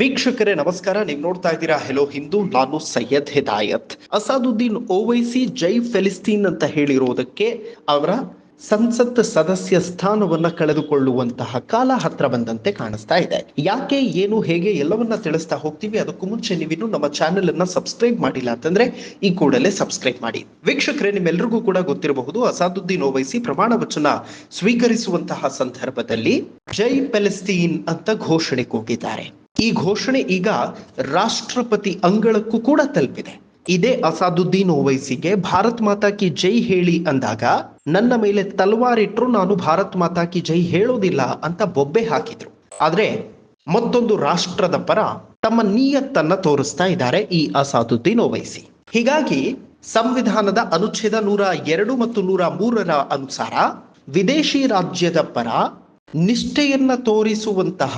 ವೀಕ್ಷಕರೇ, ನಮಸ್ಕಾರ. ನೀವು ನೋಡ್ತಾ ಇದ್ದೀರಾ ಹೆಲೋ ಹಿಂದೂ ನಾನು ಸೈಯದ್ ಹಿದಾಯತ್. ಅಸಾದುದ್ದೀನ್ ಓವೈಸಿ ಜೈ ಫೆಲಿಸ್ತೀನ್ ಅಂತ ಹೇಳಿರುವುದಕ್ಕೆ ಅವರ ಸಂಸತ್ ಸದಸ್ಯ ಸ್ಥಾನವನ್ನ ಕಳೆದುಕೊಳ್ಳುವಂತಹ ಕಾಲ ಹತ್ರ ಬಂದಂತೆ ಕಾಣಿಸ್ತಾ ಇದೆ. ಯಾಕೆ, ಏನು, ಹೇಗೆ ಎಲ್ಲವನ್ನ ತಿಳಿಸ್ತಾ ಹೋಗ್ತೀವಿ, ಅದಕ್ಕೂ ಮುಂಚೆ ನೀವಿನ್ನು ನಮ್ಮ ಚಾನೆಲ್ ಅನ್ನ ಸಬ್ಸ್ಕ್ರೈಬ್ ಮಾಡಿಲ್ಲ ಅಂತಂದ್ರೆ ಈ ಕೂಡಲೇ ಸಬ್ಸ್ಕ್ರೈಬ್ ಮಾಡಿ. ವೀಕ್ಷಕರೇ ನಿಮ್ಮೆಲ್ಲರಿಗೂ ಕೂಡ ಗೊತ್ತಿರಬಹುದು, ಅಸಾದುದ್ದೀನ್ ಓವೈಸಿ ಪ್ರಮಾಣ ವಚನ ಸ್ವೀಕರಿಸುವಂತಹ ಸಂದರ್ಭದಲ್ಲಿ ಜೈ ಫೆಲಿಸ್ತೀನ್ ಅಂತ ಘೋಷಣೆ ಕೂಗಿದ್ದಾರೆ. ಈ ಘೋಷಣೆ ಈಗ ರಾಷ್ಟ್ರಪತಿ ಅಂಗಳಕ್ಕೂ ಕೂಡ ತಲುಪಿದೆ. ಇದೇ ಅಸಾದುದ್ದೀನ್ ಓವೈಸಿಗೆ ಭಾರತ್ ಮಾತಾ ಕಿ ಜೈ ಹೇಳಿ ಅಂದಾಗ, ನನ್ನ ಮೇಲೆ ತಲವಾರಿಟ್ರು ನಾನು ಭಾರತ್ ಮಾತಾ ಕಿ ಜೈ ಹೇಳೋದಿಲ್ಲ ಅಂತ ಬೊಬ್ಬೆ ಹಾಕಿದ್ರು. ಆದ್ರೆ ಮತ್ತೊಂದು ರಾಷ್ಟ್ರದ ಪರ ತಮ್ಮ ನಿಯತ್ತನ್ನ ತೋರಿಸ್ತಾ ಇದ್ದಾರೆ ಈ ಅಸಾದುದ್ದೀನ್ ಓವೈಸಿ. ಹೀಗಾಗಿ ಸಂವಿಧಾನದ ಅನುಚ್ಛೇದ ನೂರ ಎರಡು ಮತ್ತು ನೂರ ಮೂರರ ಅನುಸಾರ ವಿದೇಶಿ ರಾಜ್ಯದ ಪರ ನಿಷ್ಠೆಯನ್ನ ತೋರಿಸುವಂತಹ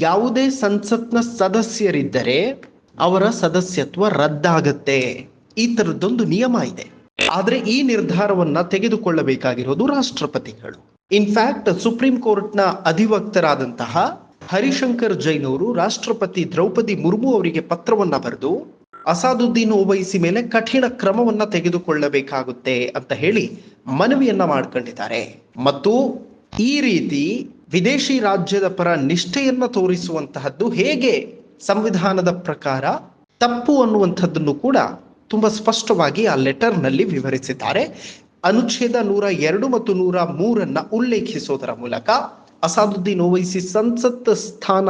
ಯಾವುದೇ ಸಂಸತ್ನ ಸದಸ್ಯರಿದ್ದರೆ ಅವರ ಸದಸ್ಯತ್ವ ರದ್ದಾಗತ್ತೆ. ಈ ತರದ್ದೊಂದು ನಿಯಮ ಇದೆ. ಆದ್ರೆ ಈ ನಿರ್ಧಾರವನ್ನ ತೆಗೆದುಕೊಳ್ಳಬೇಕಾಗಿರೋದು ರಾಷ್ಟ್ರಪತಿಗಳು. ಇನ್ಫ್ಯಾಕ್ಟ್ ಸುಪ್ರೀಂ ಕೋರ್ಟ್ನ ಅಧಿವಕ್ತರಾದಂತಹ ಹರಿಶಂಕರ್ ಜೈನ್ ಅವರು ರಾಷ್ಟ್ರಪತಿ ದ್ರೌಪದಿ ಮುರ್ಮು ಅವರಿಗೆ ಪತ್ರವನ್ನ ಬರೆದು, ಅಸಾದುದ್ದೀನ್ ಓವೈಸಿ ಮೇಲೆ ಕಠಿಣ ಕ್ರಮವನ್ನ ತೆಗೆದುಕೊಳ್ಳಬೇಕಾಗುತ್ತೆ ಅಂತ ಹೇಳಿ ಮನವಿಯನ್ನ ಮಾಡ್ಕೊಂಡಿದ್ದಾರೆ. ಮತ್ತು ಈ ರೀತಿ ವಿದೇಶಿ ರಾಜ್ಯದ ಪರ ನಿಷ್ಠೆಯನ್ನು ತೋರಿಸುವಂತಹದ್ದು ಹೇಗೆ? ಸಂವಿಧಾನದ ಪ್ರಕಾರ ತಪ್ಪು ಅನ್ನುವಂಥದ್ದನ್ನು ಕೂಡ ತುಂಬಾ ಸ್ಪಷ್ಟವಾಗಿ ಆ ಲೆಟರ್ನಲ್ಲಿ ವಿವರಿಸಿದ್ದಾರೆ. ಅನುಚ್ಛೇದ ನೂರ ಎರಡು ಮತ್ತು ನೂರ ಮೂರನ್ನ ಉಲ್ಲೇಖಿಸೋದರ ಮೂಲಕ ಅಸಾದುದ್ದೀನ್ ಓವೈಸಿ ಸಂಸತ್ ಸ್ಥಾನ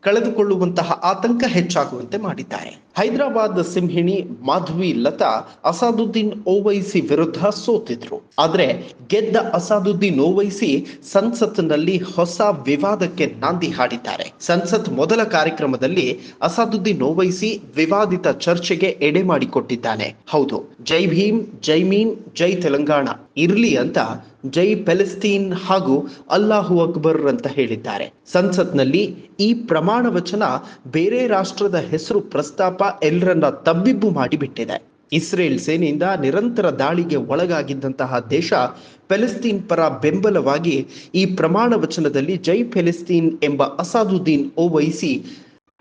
ಕಳೆದುಕೊಳ್ಳುವಂತಹ ಆತಂಕ ಹೆಚ್ಚಾಗುವಂತೆ ಮಾಡಿದ್ದಾರೆ. ಹೈದರಾಬಾದ್ ಸಿಂಹಿಣಿ ಮಾಧವಿ ಲತಾ ಅಸಾದುದ್ದೀನ್ ಓವೈಸಿ ವಿರುದ್ಧ ಸೋತಿದ್ರು. ಆದ್ರೆ ಗೆದ್ದ ಅಸಾದುದ್ದೀನ್ ಓವೈಸಿ ಸಂಸತ್ನಲ್ಲಿ ಹೊಸ ವಿವಾದಕ್ಕೆ ನಾಂದಿ ಹಾಡಿದ್ದಾರೆ. ಸಂಸತ್ ಮೊದಲ ಕಾರ್ಯಕ್ರಮದಲ್ಲಿ ಅಸಾದುದ್ದೀನ್ ಓವೈಸಿ ವಿವಾದಿತ ಚರ್ಚೆಗೆ ಎಡೆ ಮಾಡಿಕೊಟ್ಟಿದ್ದಾನೆ. ಹೌದು, ಜೈ ಭೀಮ್, ಜೈ ಮೀನ್, ಜೈ ತೆಲಂಗಾಣ ಇರ್ಲಿ ಅಂತ ಜೈ ಪೆಲೆಸ್ತೀನ್ ಹಾಗೂ ಅಲ್ಲಾಹು ಅಕ್ಬರ್ ಅಂತ ಹೇಳಿದ್ದಾರೆ. ಸಂಸತ್ನಲ್ಲಿ ಈ ಪ್ರಮಾಣ ವಚನ ಬೇರೆ ರಾಷ್ಟ್ರದ ಹೆಸರು ಪ್ರಸ್ತಾಪ ಎಲ್ಲರನ್ನ ತಬ್ಬಿಬ್ಬು ಮಾಡಿಬಿಟ್ಟಿದೆ. ಇಸ್ರೇಲ್ ಸೇನೆಯಿಂದ ನಿರಂತರ ದಾಳಿಗೆ ಒಳಗಾಗಿದ್ದಂತಹ ದೇಶ ಫೆಲಿಸ್ತೀನ್ ಪರ ಬೆಂಬಲವಾಗಿ ಈ ಪ್ರಮಾಣ ವಚನದಲ್ಲಿ ಜೈ ಫೆಲಿಸ್ತೀನ್ ಎಂಬ ಅಸಾದುದ್ದೀನ್ ಓವೈಸಿ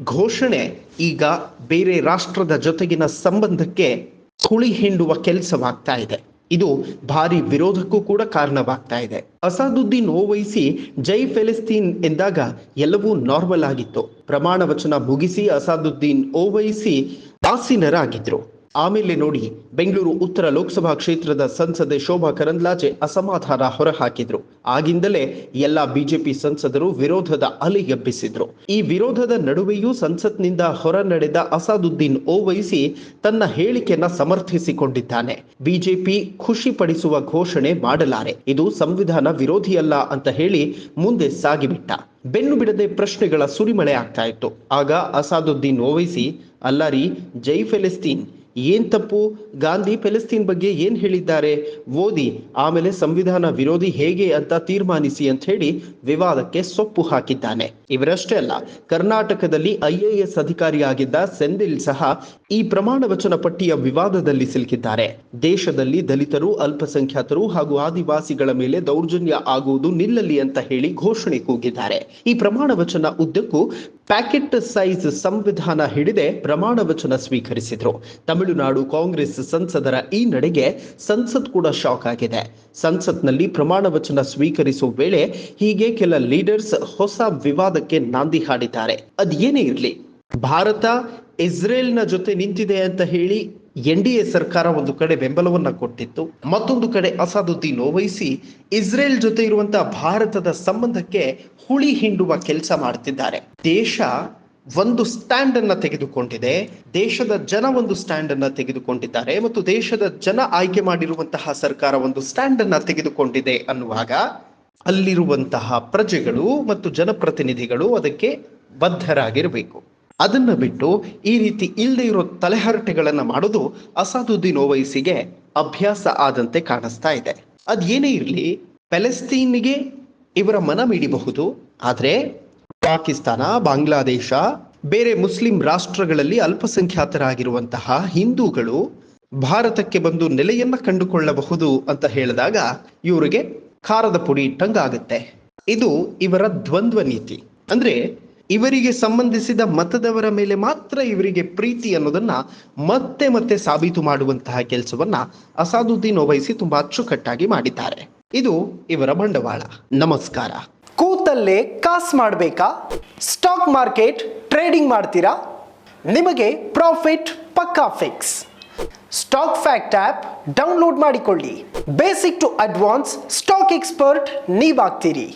ಘೋಷಣೆ ಈಗ ಬೇರೆ ರಾಷ್ಟ್ರದ ಜೊತೆಗಿನ ಸಂಬಂಧಕ್ಕೆ ಹುಳಿ ಹಿಂಡುವ ಕೆಲಸವಾಗ್ತಾ ಇದೆ. ಇದು ಭಾರಿ ವಿರೋಧಕ್ಕೂ ಕೂಡ ಕಾರಣವಾಗ್ತಾ ಇದೆ. ಅಸಾದುದ್ದೀನ್ ಓವೈಸಿ ಜೈ ಫೆಲಿಸ್ತೀನ್ ಎಂದಾಗ ಎಲ್ಲವೂ ನಾರ್ಮಲ್ ಆಗಿತ್ತು. ಪ್ರಮಾಣ ವಚನ ಮುಗಿಸಿ ಅಸಾದುದ್ದೀನ್ ಓವೈಸಿ ಆಸೀನರಾಗಿದ್ರು. ಆಮೇಲೆ ನೋಡಿ, ಬೆಂಗಳೂರು ಉತ್ತರ ಲೋಕಸಭಾ ಕ್ಷೇತ್ರದ ಸಂಸದೆ ಶೋಭಾ ಕರಂದ್ಲಾಜೆ ಅಸಮಾಧಾನ ಹೊರಹಾಕಿದ್ರು. ಆಗಿಂದಲೇ ಎಲ್ಲ ಬಿಜೆಪಿ ಸಂಸದರು ವಿರೋಧದ ಅಲೆ ಎಬ್ಬಿಸಿದ್ರು. ಈ ವಿರೋಧದ ನಡುವೆಯೂ ಸಂಸತ್ನಿಂದ ಹೊರ ನಡೆದ ಅಸಾದುದ್ದೀನ್ ಓವೈಸಿ ತನ್ನ ಹೇಳಿಕೆಯನ್ನ ಸಮರ್ಥಿಸಿಕೊಂಡಿದ್ದಾನೆ. ಬಿಜೆಪಿ ಖುಷಿ ಪಡಿಸುವ ಘೋಷಣೆ ಮಾಡಲಾರೆ. ಇದು ಸಂವಿಧಾನ ವಿರೋಧಿಯಲ್ಲ ಅಂತ ಹೇಳಿ ಮುಂದೆ ಸಾಗಿಬಿಟ್ಟ. ಬೆನ್ನು ಬಿಡದೆ ಪ್ರಶ್ನೆಗಳ ಸುರಿಮಳೆ ಆಗ್ತಾ ಇತ್ತು. ಆಗ ಅಸಾದುದ್ದೀನ್ ಓವೈಸಿ, ಅಲ್ಲಾರಿ, ಜೈ ಫೆಲಿಸ್ತೀನ್. ಏನ್ ತಪ್ಪು? ಗಾಂಧಿ ಫೆಲಿಸ್ತೀನ್ ಬಗ್ಗೆ ಏನ್ ಹೇಳಿದ್ದಾರೆ? ಓದಿ ಆಮೇಲೆ ಸಂವಿಧಾನ ವಿರೋಧಿ ಹೇಗೆ ಅಂತ ತೀರ್ಮಾನಿಸಿ ಅಂತ ಹೇಳಿ ವಿವಾದಕ್ಕೆ ಸೊಪ್ಪು ಹಾಕಿದ್ದಾನೆ. ಇವರಷ್ಟೇ ಅಲ್ಲ, ಕರ್ನಾಟಕದಲ್ಲಿ ಐಎಎಸ್ ಅಧಿಕಾರಿಯಾಗಿದ್ದ ಸೆಂದಿಲ್ ಸಹ ಈ ಪ್ರಮಾಣ ವಚನ ಪಟ್ಟಿಯ ವಿವಾದದಲ್ಲಿ ಸಿಲುಕಿದ್ದಾರೆ. ದೇಶದಲ್ಲಿ ದಲಿತರು, ಅಲ್ಪಸಂಖ್ಯಾತರು ಹಾಗೂ ಆದಿವಾಸಿಗಳ ಮೇಲೆ ದೌರ್ಜನ್ಯ ಆಗುವುದು ನಿಲ್ಲಲಿ ಅಂತ ಹೇಳಿ ಘೋಷಣೆ ಕೂಗಿದ್ದಾರೆ. ಈ ಪ್ರಮಾಣ ವಚನ ಉದ್ದಕ್ಕೂ ಪ್ಯಾಕೆಟ್ ಸೈಜ್ ಸಂವಿಧಾನ ಹಿಡಿದೆ ಪ್ರಮಾಣ ವಚನ ಸ್ವೀಕರಿಸಿದ್ರು. ತಮಿಳುನಾಡು ಕಾಂಗ್ರೆಸ್ ಸಂಸದರ ಈ ನಡೆಗೆ ಸಂಸತ್ ಕೂಡ ಶಾಕ್ ಆಗಿದೆ. ಸಂಸತ್ನಲ್ಲಿ ಪ್ರಮಾಣ ವಚನ ಸ್ವೀಕರಿಸುವ ವೇಳೆ ಹೀಗೆ ಕೆಲ ಲೀಡರ್ಸ್ ಹೊಸ ವಿವಾದಕ್ಕೆ ನಾಂದಿ ಹಾಡಿದ್ದಾರೆ. ಅದೇನೇ ಇರಲಿ. ಭಾರತ ಇಸ್ರೇಲ್ನ ಜೊತೆ ನಿಂತಿದೆ ಅಂತ ಹೇಳಿ ಎನ್ ಡಿ ಎ ಸರ್ಕಾರ ಒಂದು ಕಡೆ ಬೆಂಬಲವನ್ನ ಕೊಟ್ಟಿತ್ತು, ಮತ್ತೊಂದು ಕಡೆ ಅಸಾದುದ್ದೀನ್ ಓವೈಸಿ ಇಸ್ರೇಲ್ ಜೊತೆ ಇರುವಂತಹ ಭಾರತದ ಸಂಬಂಧಕ್ಕೆ ಹುಳಿ ಹಿಂಡುವ ಕೆಲಸ ಮಾಡ್ತಿದ್ದಾರೆ. ದೇಶ ಒಂದು ಸ್ಟ್ಯಾಂಡ್ ಅನ್ನ ತೆಗೆದುಕೊಂಡಿದೆ, ದೇಶದ ಜನ ಒಂದು ಸ್ಟ್ಯಾಂಡ್ ಅನ್ನ ತೆಗೆದುಕೊಂಡಿದ್ದಾರೆ, ಮತ್ತು ದೇಶದ ಜನ ಆಯ್ಕೆ ಮಾಡಿರುವಂತಹ ಸರ್ಕಾರ ಒಂದು ಸ್ಟ್ಯಾಂಡ್ ಅನ್ನ ತೆಗೆದುಕೊಂಡಿದೆ ಅನ್ನುವಾಗ ಅಲ್ಲಿರುವಂತಹ ಪ್ರಜೆಗಳು ಮತ್ತು ಜನಪ್ರತಿನಿಧಿಗಳು ಅದಕ್ಕೆ ಬದ್ಧರಾಗಿರಬೇಕು. ಅದನ್ನ ಬಿಟ್ಟು ಈ ರೀತಿ ಇಲ್ಲದೆ ಇರೋ ತಲೆಹರಟೆಗಳನ್ನ ಮಾಡೋದು ಅಸಾದುದ್ದೀನ್ ಓವೈಸಿಗೆ ಅಭ್ಯಾಸ ಆದಂತೆ ಕಾಣಿಸ್ತಾ ಇದೆ. ಅದೇನೇ ಇರಲಿ ಪ್ಯಾಲೆಸ್ತೀನ್ಗೆ ಇವರ ಮನ ಮಿಡಿಬಹುದು ಆದ್ರೆ ಪಾಕಿಸ್ತಾನ, ಬಾಂಗ್ಲಾದೇಶ, ಬೇರೆ ಮುಸ್ಲಿಂ ರಾಷ್ಟ್ರಗಳಲ್ಲಿ ಅಲ್ಪಸಂಖ್ಯಾತರಾಗಿರುವಂತಹ ಹಿಂದೂಗಳು ಭಾರತಕ್ಕೆ ಬಂದು ನೆಲೆಯನ್ನ ಕಂಡುಕೊಳ್ಳಬಹುದು ಅಂತ ಹೇಳಿದಾಗ ಇವರಿಗೆ ಖಾರದ ಪುಡಿ ಇಟ್ಟಂಗಾಗುತ್ತೆ. ಇದು ಇವರ ದ್ವಂದ್ವ ನೀತಿ. ಅಂದ್ರೆ ಇವರಿಗೆ ಸಂಬಂಧಿಸಿದ ಮತದವರ ಮೇಲೆ ಮಾತ್ರ ಇವರಿಗೆ ಪ್ರೀತಿ ಅನ್ನೋದನ್ನ ಮತ್ತೆ ಮತ್ತೆ ಸಾಬೀತು ಮಾಡುವಂತಹ ಕೆಲಸವನ್ನ ಅಸಾದುದ್ದೀನ್ ಓವೈಸಿ ತುಂಬಾ ಅಚ್ಚುಕಟ್ಟಾಗಿ ಮಾಡಿದ್ದಾರೆ. ಇದು ಇವರ ಬಂಡವಾಳ. ನಮಸ್ಕಾರ. ಕೂತಲ್ಲೇ ಕಾಸ್ ಮಾಡಬೇಕಾ? ಸ್ಟಾಕ್ ಮಾರ್ಕೆಟ್ ಟ್ರೇಡಿಂಗ್ ಮಾಡ್ತೀರಾ? ನಿಮಗೆ ಪ್ರಾಫಿಟ್ ಪಕ್ಕಾ fix. Stock fact app download ಮಾಡಿಕೊಳ್ಳಿ. Basic to advance stock expert ನೀವಾಗ್ತೀರಿ.